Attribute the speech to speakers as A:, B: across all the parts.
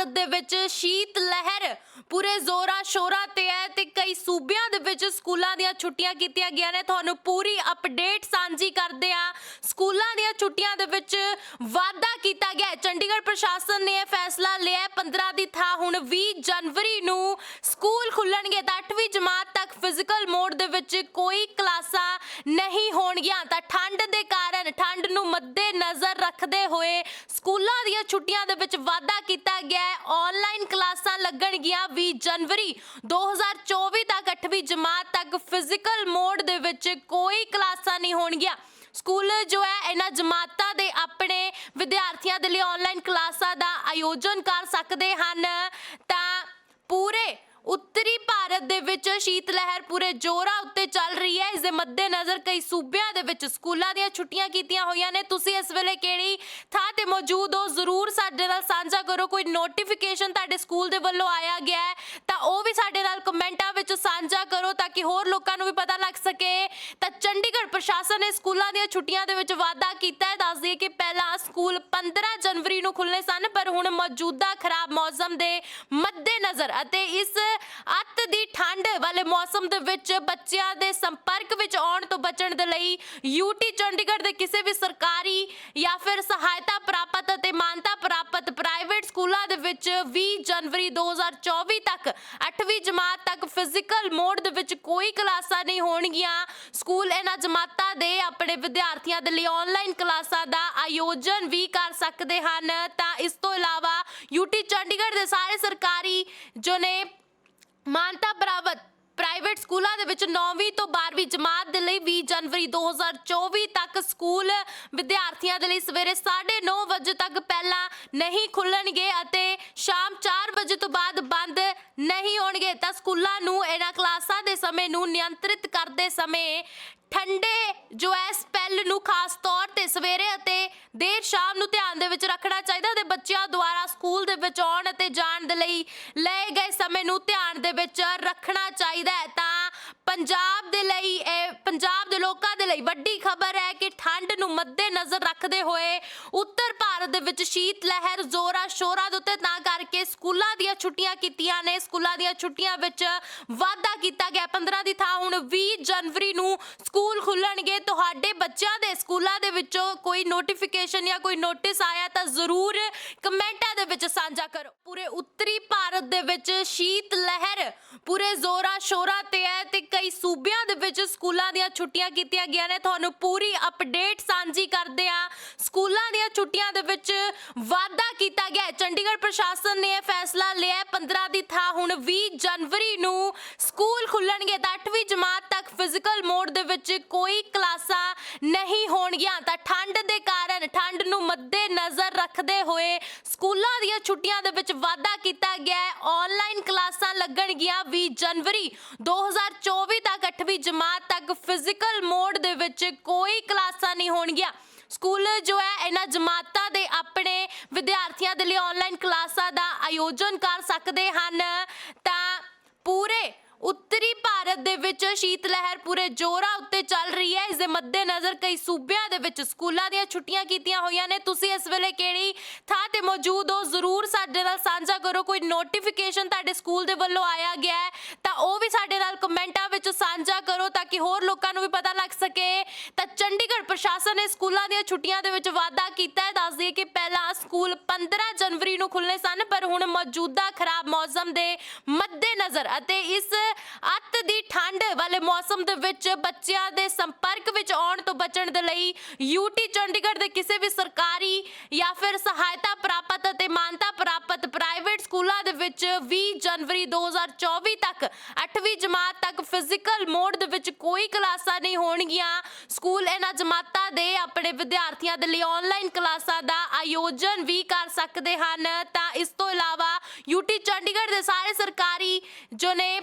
A: ਭਾਰਤ ਦੇ ਵਿੱਚ ਸ਼ੀਤ ਲਹਿਰ ਪੂਰੇ ਜ਼ੋਰਾਂ ਸ਼ੋਰਾਂ ਤੇ ਹੈ ਤੇ ਕਈ ਸੂਬਿਆਂ ਦੇ ਵਿੱਚ ਸਕੂਲਾਂ ਦੀਆਂ ਛੁੱਟੀਆਂ ਕੀਤੀਆਂ ਗਈਆਂ ਨੇ। ਤੁਹਾਨੂੰ ਪੂਰੀ ਅਪਡੇਟ ਸਾਂਝੀ ਕਰਦੇ ਆ ਸਕੂਲਾਂ ਦੀਆਂ ਛੁੱਟੀਆਂ ਦੇ ਵਿੱਚ ਵਾਅਦਾ ਕੀਤਾ ਗਿਆ ਚੰਡੀਗੜ੍ਹ ਪ੍ਰਸ਼ਾਸਨ ਨੇ ਇਹ ਫੈਸਲਾ ਲਿਆ ਹੈ। 15 ਦੀ ਥਾਂ ਹੁਣ 20 ਜਨਵਰੀ ਨੂੰ ਸਕੂਲ ਖੁੱਲਣਗੇ ਤਾਂ 8ਵੀਂ ਜਮਾਤ ਤੱਕ ਫਿਜ਼ੀਕਲ ਮੋਡ ਦੇ ਵਿੱਚ ਕੋਈ ਕਲਾਸਾਂ ਨਹੀਂ ਹੋਣਗੀਆਂ। ਤਾਂ ਠੰਡ ਦੇ ਕਾਰਨ, ਠੰਡ ਨੂੰ ਮੱਦੇ ਨਜ਼ਰ ਰੱਖਦੇ ਹੋਏ ਸਕੂਲਾਂ ਦੀਆਂ ਛੁੱਟੀਆਂ ਦੇ ਵਿੱਚ ਵਾਧਾ ਕੀਤਾ ਗਿਆ ਹੈ। ਆਨਲਾਈਨ ਕਲਾਸਾਂ ਲੱਗਣਗੀਆਂ 20 ਜਨਵਰੀ। 2024 ਤੱਕ 8ਵੀਂ ਜਮਾਤ ਤੱਕ ਫਿਜ਼ੀਕਲ ਮੋਡ ਦੇ ਵਿੱਚ ਕੋਈ ਕਲਾਸਾਂ ਨਹੀਂ ਹੋਣਗੀਆਂ। ਸਕੂਲ ਜੋ ਹੈ, ਇਹਨਾਂ ਜਮਾਤਾਂ ਦੇ ਆਪਣੇ ਵਿਦਿਆਰਥੀਆਂ ਦੇ ਲਈ ਆਨਲਾਈਨ ਕਲਾਸਾਂ ਦਾ ਆਯੋਜਨ ਕਰ ਸਕਦੇ ਹਨ। ਤਾਂ ਪੂਰੇ ਉੱਤਰੀ ਭਾਰਤ ਦੇ ਵਿੱਚ ਸ਼ੀਤ ਲਹਿਰ ਪੂਰੇ ਜੋਰਾਂ ਉੱਤੇ ਚੱਲ ਰਹੀ ਹੈ। ਇਸ ਦੇ ਮੱਦੇਨਜ਼ਰ ਕਈ ਸੂਬਿਆਂ ਦੇ ਵਿੱਚ ਸਕੂਲਾਂ ਦੀਆਂ ਛੁੱਟੀਆਂ ਕੀਤੀਆਂ ਹੋਈਆਂ ਨੇ। ਤੁਸੀਂ ਇਸ ਵੇਲੇ ਕਿਹੜੀ ਥਾਂ ਤੇ ਮੌਜੂਦ ਹੋ? ਜ਼ਰੂਰ ਸਾਡੇ ਨਾਲ ਸਾਂਝਾ ਕਰੋ। ਕੋਈ ਨੋਟੀਫਿਕੇਸ਼ਨ ਤੁਹਾਡੇ ਸਕੂਲ ਦੇ ਵੱਲੋਂ ਆਇਆ ਗਿਆ ਹੈ ਤਾਂ ਉਹ ਵੀ ਸਾਡੇ ਨਾਲ ਕਮੈਂਟਾਂ ਵਿੱਚ ਸਾਂਝਾ ਕਰੋ ਤਾਂ ਕਿ ਹੋਰ ਲੋਕਾਂ ਨੂੰ ਵੀ ਪਤਾ ਲੱਗ ਸਕੇ ਤਾਂ ਚੰਡੀਗੜ੍ਹ ਪ੍ਰਸ਼ਾਸਨ ਨੇ ਸਕੂਲਾਂ ਦੀਆਂ ਛੁੱਟੀਆਂ ਦੇ ਵਿੱਚ ਵਾਧਾ ਕੀਤਾ ਹੈ। ਦੱਸ ਦਈਏ ਕਿ ਪਹਿਲਾਂ ਸਕੂਲ 15 ਜਨਵਰੀ ਨੂੰ ਖੁੱਲ੍ਹਣੇ ਸਨ, ਪਰ ਹੁਣ ਮੌਜੂਦਾ ਖਰਾਬ ਮੌਸਮ ਦੇ ਮੱਦੇਨਜ਼ਰ ਅਤੇ ਇਸ ਅੱਤ ਦੀ ਠੰਡ ਵਾਲੇ ਮੌਸਮ ਦੇ ਵਿੱਚ ਬੱਚਿਆਂ ਦੇ ਸੰਪਰਕ ਵਿੱਚ ਆਉਣ ਤੋਂ ਬਚਣ ਦੇ ਲਈ ਯੂਟੀ ਚੰਡੀਗੜ੍ਹ ਦੇ ਕਿਸੇ ਵੀ ਸਰਕਾਰੀ ਜਾਂ ਫਿਰ ਸਹਾਇਤਾ ਪ੍ਰਾਪਤ ਅਤੇ ਮਾਨਤਾ ਪ੍ਰਾਪਤ ਪ੍ਰਾਈਵੇਟ ਸਕੂਲਾਂ ਦੇ ਵਿੱਚ 20 ਜਨਵਰੀ 2024 ਤੱਕ 8ਵੀਂ ਜਮਾਤ ਤੱਕ ਫਿਜ਼ੀਕਲ ਮੋਡ ਦੇ ਵਿੱਚ ਕੋਈ ਕਲਾਸਾਂ ਨਹੀਂ ਹੋਣਗੀਆਂ। ਸਕੂਲ ਇਹਨਾਂ ਜਮਾਤਾਂ ਦੇ ਆਪਣੇ ਵਿਦਿਆਰਥੀਆਂ ਦੇ ਲਈ ਆਨਲਾਈਨ ਕਲਾਸਾਂ ਦਾ ਆਯੋਜਨ ਵੀ ਕਰ ਸਕਦੇ ਹਨ। ਤਾਂ ਇਸ ਤੋਂ ਇਲਾਵਾ ਯੂਟੀ ਚੰਡੀਗੜ੍ਹ ਦੇ ਸਾਰੇ ਸਰਕਾਰੀ ਜੋ ਨੇ ਮਾਨਤਾ ਪ੍ਰਾਪਤ ਪ੍ਰਾਈਵੇਟ ਸਕੂਲਾਂ ਦੇ ਵਿੱਚ 9ਵੀਂ ਤੋਂ 12ਵੀਂ ਜਮਾਤ ਦੇ ਲਈ 20 ਜਨਵਰੀ 2024 ਤੱਕ ਸਕੂਲ ਵਿਦਿਆਰਥੀਆਂ ਦੇ ਲਈ ਸਵੇਰੇ 9:30 ਵਜੇ ਤੱਕ ਪਹਿਲਾਂ ਨਹੀਂ ਖੁੱਲਣਗੇ ਅਤੇ ਸ਼ਾਮ 4 ਵਜੇ ਤੋਂ ਬਾਅਦ ਬੰਦ ਨਹੀਂ ਹੋਣਗੇ। ਤਾਂ ਸਕੂਲਾਂ ਨੂੰ ਸਮੇਂ ਨੂੰ ਨਿਯੰਤਰਿਤ ਕਰਦੇ ਸਮੇਂ ਠੰਡੇ ਜੋ ਹੈ ਸਪੈਲ ਨੂੰ ਖਾਸ ਤੌਰ ਤੇ ਸਵੇਰੇ ਅਤੇ ਦੇਰ ਸ਼ਾਮ ਨੂੰ ਧਿਆਨ ਦੇ ਵਿੱਚ ਰੱਖਣਾ ਚਾਹੀਦਾ ਤੇ ਬੱਚਿਆਂ ਦੁਆਰਾ ਸਕੂਲ ਦੇ ਵਿੱਚ ਆਉਣ ਅਤੇ ਜਾਣ ਦੇ ਲਈ ਲਏ ਗਏ ਸਮੇਂ ਨੂੰ ਧਿਆਨ ਦੇ ਵਿੱਚ ਰੱਖਣਾ ਚਾਹੀਦਾ ਹੈ ਤਾਂ ਪੰਜਾਬ ਦੇ ਲਈ, ਇਹ ਪੰਜਾਬ ਦੇ ਲੋਕਾਂ ਦੇ ਲਈ ਵੱਡੀ ਖਬਰ ਹੈ ਕਿ ਠੰਡ ਨੂੰ ਮੱਦੇ ਨਜ਼ਰ ਰੱਖਦੇ ਹੋਏ ਉੱਤਰ ਭਾਰਤ ਦੇ ਵਿੱਚ ਸ਼ੀਤ ਲਹਿਰ ਜ਼ੋਰਾਂ ਸ਼ੋਰਾਂ ਦੇ ਉੱਤੇ, ਤਾਂ ਕਰਕੇ ਸਕੂਲਾਂ ਦੀਆਂ ਛੁੱਟੀਆਂ ਕੀਤੀਆਂ ਨੇ। ਸਕੂਲਾਂ ਦੀਆਂ ਛੁੱਟੀਆਂ ਵਿੱਚ ਵਾਧਾ ਕੀਤਾ ਗਿਆ। 15 ਦੀ ਥਾਂ ਹੁਣ 20 ਜਨਵਰੀ ਨੂੰ ਸਕੂਲ ਖੁੱਲਣਗੇ। ਤੁਹਾਡੇ ਬੱਚਿਆਂ ਦੇ ਸਕੂਲਾਂ ਦੇ ਵਿੱਚੋਂ ਕੋਈ ਨੋਟੀਫਿਕੇਸ਼ਨ ਜਾਂ ਕੋਈ ਨੋਟਿਸ ਆਇਆ ਤਾਂ ਜ਼ਰੂਰ ਕਮੈਂਟਾਂ ਦੇ ਵਿੱਚ ਸਾਂਝਾ ਕਰੋ। ਪੂਰੇ ਉੱਤਰੀ ਦੇ ਵਿੱਚ ਸ਼ੀਤ ਲਹਿਰ ਪੂਰੇ ਜ਼ੋਰਾਂ ਸ਼ੋਰਾਂ ਤੇ ਹੈ ਤੇ ਕਈ ਸੂਬਿਆਂ ਦੇ ਵਿੱਚ ਸਕੂਲਾਂ ਦੀਆਂ ਛੁੱਟੀਆਂ ਕੀਤੀਆਂ ਗਈਆਂ ਨੇ। ਤੁਹਾਨੂੰ ਪੂਰੀ ਅਪਡੇਟ ਸਾਂਝੀ ਕਰਦੇ ਆ ਸਕੂਲਾਂ ਦੀਆਂ ਛੁੱਟੀਆਂ ਦੇ ਵਿੱਚ ਵਾਅਦਾ ਕੀਤਾ ਗਿਆ ਹੈ। ਚੰਡੀਗੜ੍ਹ ਪ੍ਰਸ਼ਾਸਨ ਨੇ ਇਹ ਫੈਸਲਾ ਲਿਆ ਹੈ। 15 ਦੀ ਥਾਂ ਹੁਣ 20 ਜਨਵਰੀ ਨੂੰ ਸਕੂਲ ਖੁੱਲਣਗੇ ਤਾਂ 8ਵੀਂ ਜਮਾਤ ਤੱਕ ਫਿਜ਼ੀਕਲ ਮੋਡ ਦੇ ਵਿੱਚ ਕੋਈ ਕਲਾਸਾਂ ਨਹੀਂ ਹੋਣਗੀਆਂ ਤਾਂ ਠੰਡ ਦੇ ਕਾਰਨ, ਠੰਡ ਨੂੰ ਮੱਦੇ ਨਜ਼ਰ ਰੱਖਦੇ ਹੋਏ ਸਕੂਲਾਂ ਦੀਆਂ ਛੁੱਟੀਆਂ ਦੇ ਵਿੱਚ ਵਾਅਦਾ ਕੀਤਾ ਗਿਆ ਹੈ ਆਨਲਾਈਨ ਕਲਾਸਾਂ ਲੱਗਣਗੀਆਂ 20 ਜਨਵਰੀ 2024 ਤੱਕ 8ਵੀਂ ਜਮਾਤ ਤੱਕ ਫਿਜ਼ੀਕਲ ਮੋਡ ਦੇ ਵਿੱਚ ਕੋਈ ਕਲਾਸਾਂ ਨਹੀਂ ਹੋਣਗੀਆਂ ਸਕੂਲ ਜੋ ਹੈ, ਇਹਨਾਂ ਜਮਾਤਾਂ ਦੇ ਆਪਣੇ ਵਿਦਿਆਰਥੀਆਂ ਦੇ ਲਈ ਆਨਲਾਈਨ ਕਲਾਸਾਂ ਦਾ ਆਯੋਜਨ ਕਰ ਸਕਦੇ ਹਨ। ਤਾਂ ਪੂਰੇ ਉੱਤਰੀ ਭਾਰਤ ਦੇ ਵਿੱਚ ਸ਼ੀਤ ਲਹਿਰ ਪੂਰੇ ਜੋਰਾਂ ਉੱਤੇ ਚੱਲ ਰਹੀ ਹੈ। ਇਸ ਦੇ ਮੱਦੇਨਜ਼ਰ ਕਈ ਸੂਬਿਆਂ ਦੇ ਵਿੱਚ ਸਕੂਲਾਂ ਦੀਆਂ ਛੁੱਟੀਆਂ ਕੀਤੀਆਂ ਹੋਈਆਂ ਨੇ। ਤੁਸੀਂ ਇਸ ਵੇਲੇ ਕਿਹੜੀ ਥਾਂ ਤੇ ਮੌਜੂਦ ਹੋ? ਜ਼ਰੂਰ ਸਾਡੇ ਨਾਲ ਸਾਂਝਾ ਕਰੋ। ਕੋਈ ਨੋਟੀਫਿਕੇਸ਼ਨ ਤੁਹਾਡੇ ਸਕੂਲ ਦੇ ਵੱਲੋਂ ਆਇਆ ਗਿਆ ਹੈ, ਤਾਂ ਉਹ ਵੀ ਸਾਡੇ ਨਾਲ ਕਮੈਂਟਾਂ ਵਿੱਚ ਸਾਂਝਾ ਕਰੋ, ਤਾਂ ਕਿ ਹੋਰ ਲੋਕਾਂ ਨੂੰ ਵੀ ਪਤਾ ਲੱਗ ਸਕੇ। ਤਾਂ ਚੰਡੀਗੜ੍ਹ ਪ੍ਰਸ਼ਾਸਨ ਨੇ ਸਕੂਲਾਂ ਦੀਆਂ ਛੁੱਟੀਆਂ ਦੇ ਵਿੱਚ ਵਾਅਦਾ ਕੀਤਾ ਹੈ। ਦੱਸ ਦਈਏ ਕਿ ਪਹਿਲਾਂ ਸਕੂਲ 15 ਜਨਵਰੀ ਨੂੰ ਖੁੱਲ੍ਹਣੇ ਸਨ, ਪਰ ਹੁਣ ਮੌਜੂਦਾ ਖਰਾਬ ਮੌਸਮ ਦੇ ਮੱਦੇਨਜ਼ਰ ਅਤੇ ਇਸ ਅੱਤ ਦੀ ਠੰਡ ਵਾਲੇ ਮੌਸਮ ਦੇ ਵਿੱਚ ਬੱਚਿਆਂ ਦੇ ਸੰਪਰਕ ਵਿੱਚ ਆਉਣ ਤੋਂ ਬਚਣ ਦੇ ਲਈ ਯੂਟੀ ਚੰਡੀਗੜ੍ਹ ਦੇ ਕਿਸੇ ਵੀ ਸਰਕਾਰੀ ਜਾਂ ਫਿਰ ਸਹਾਇਤਾ ਪ੍ਰਾਪਤ ਅਤੇ ਮਾਨਤਾ ਪ੍ਰਾਪਤ ਪ੍ਰਾਈਵੇਟ ਸਕੂਲਾਂ ਦੇ ਵਿੱਚ 20 ਜਨਵਰੀ 2024 ਤੱਕ 8ਵੀਂ ਜਮਾਤ ਤੱਕ ਫਿਜ਼ੀਕਲ ਮੋਡ ਦੇ ਵਿੱਚ ਕੋਈ ਕਲਾਸਾਂ ਨਹੀਂ ਹੋਣਗੀਆਂ। ਸਕੂਲ ਇਹਨਾਂ ਜਮਾਤਾਂ ਦੇ ਆਪਣੇ ਵਿਦਿਆਰਥੀਆਂ ਦੇ ਲਈ ਆਨਲਾਈਨ ਕਲਾਸਾਂ ਦਾ ਆਯੋਜਨ ਵੀ ਕਰ ਸਕਦੇ ਹਨ। ਤਾਂ ਇਸ ਤੋਂ ਇਲਾਵਾ ਯੂਟੀ ਚੰਡੀਗੜ੍ਹ ਦੇ ਸਾਰੇ ਸਰਕਾਰੀ ਜੋ ਨੇ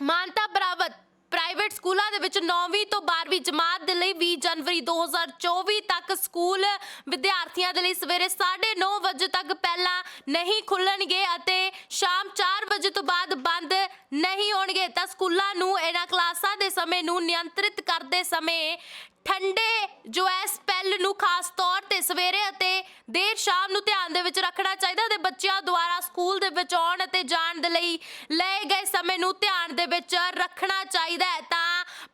A: ਮਾਨਤਾ ਪ੍ਰਾਪਤ ਪ੍ਰਾਈਵੇਟ ਸਕੂਲਾਂ ਦੇ ਵਿੱਚ 9ਵੀਂ ਤੋਂ 12ਵੀਂ ਜਮਾਤ ਦੇ ਲਈ 20 ਜਨਵਰੀ 2024 ਤੱਕ ਸਕੂਲ ਵਿਦਿਆਰਥੀਆਂ ਦੇ ਲਈ ਸਵੇਰੇ 9:30 ਵਜੇ ਤੱਕ ਪਹਿਲਾਂ ਨਹੀਂ ਖੁੱਲਣਗੇ ਅਤੇ ਸ਼ਾਮ 4 ਵਜੇ ਤੋਂ ਬਾਅਦ ਬੰਦ ਨਹੀਂ ਹੋਣਗੇ। ਤਾਂ ਸਕੂਲਾਂ ਨੂੰ ਇਹਨਾਂ ਕਲਾਸਾਂ ਦੇ ਸਮੇਂ ਨੂੰ ਨਿਯੰਤਰਿਤ ਕਰਦੇ ਸਮੇਂ ਠੰਡੇ ਜੋ ਹੈ ਸਪੈਲ ਨੂੰ ਖਾਸ ਤੌਰ ਤੇ ਸਵੇਰੇ ਅਤੇ ਦੇਰ ਸ਼ਾਮ ਨੂੰ ਧਿਆਨ ਦੇ ਵਿੱਚ ਰੱਖਣਾ ਚਾਹੀਦਾ ਤੇ ਬੱਚਿਆਂ ਦੁਆਰਾ ਸਕੂਲ ਦੇ ਵਿੱਚ ਆਉਣ ਅਤੇ ਜਾਣ ਦੇ ਲਈ ਲਏ ਗਏ ਸਮੇਂ ਨੂੰ ਧਿਆਨ ਦੇ ਵਿੱਚ ਰੱਖਣਾ ਚਾਹੀਦਾ ਹੈ ਤਾਂ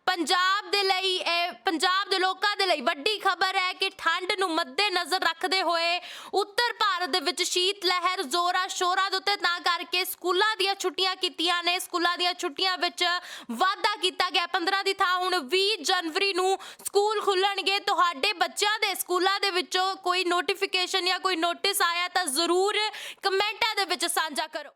A: ਪੰਜਾਬ ਦੇ ਲਈ ਇਹ, ਪੰਜਾਬ ਦੇ ਲੋਕਾਂ ਦੇ ਲਈ ਵੱਡੀ ਖਬਰ ਹੈ ਕਿ ਠੰਡ ਨੂੰ ਮੱਦੇ ਨਜ਼ਰ ਰੱਖਦੇ ਹੋਏ ਉੱਤਰ ਭਾਰਤ ਦੇ ਵਿੱਚ ਸ਼ੀਤ ਲਹਿਰ ਜ਼ੋਰਾਂ ਸ਼ੋਰਾਂ ਦੇ ਉੱਤੇ। ਤਾਂ ਕਰਕੇ ਸਕੂਲਾਂ ਦੀਆਂ ਛੁੱਟੀਆਂ ਕੀਤੀਆਂ ਨੇ। ਸਕੂਲਾਂ ਦੀਆਂ ਛੁੱਟੀਆਂ ਵਿੱਚ ਵਾਅਦਾ ਕੀਤਾ ਗਿਆ। 15 ਦੀ ਥਾਂ ਹੁਣ 20 ਜਨਵਰੀ ਨੂੰ ਸਕੂਲ ਖੁੱਲਣਗੇ। ਤੁਹਾਡੇ ਬੱਚਿਆਂ ਦੇ ਸਕੂਲਾਂ ਦੇ ਵਿੱਚੋਂ ਕੋਈ ਨੋਟੀਫਿਕੇਸ਼ਨ ਜਾਂ ਕੋਈ ਨੋਟਿਸ ਆਇਆ ਤਾਂ ਜ਼ਰੂਰ ਕਮੈਂਟਾਂ ਦੇ ਵਿੱਚ ਸਾਂਝਾ ਕਰੋ।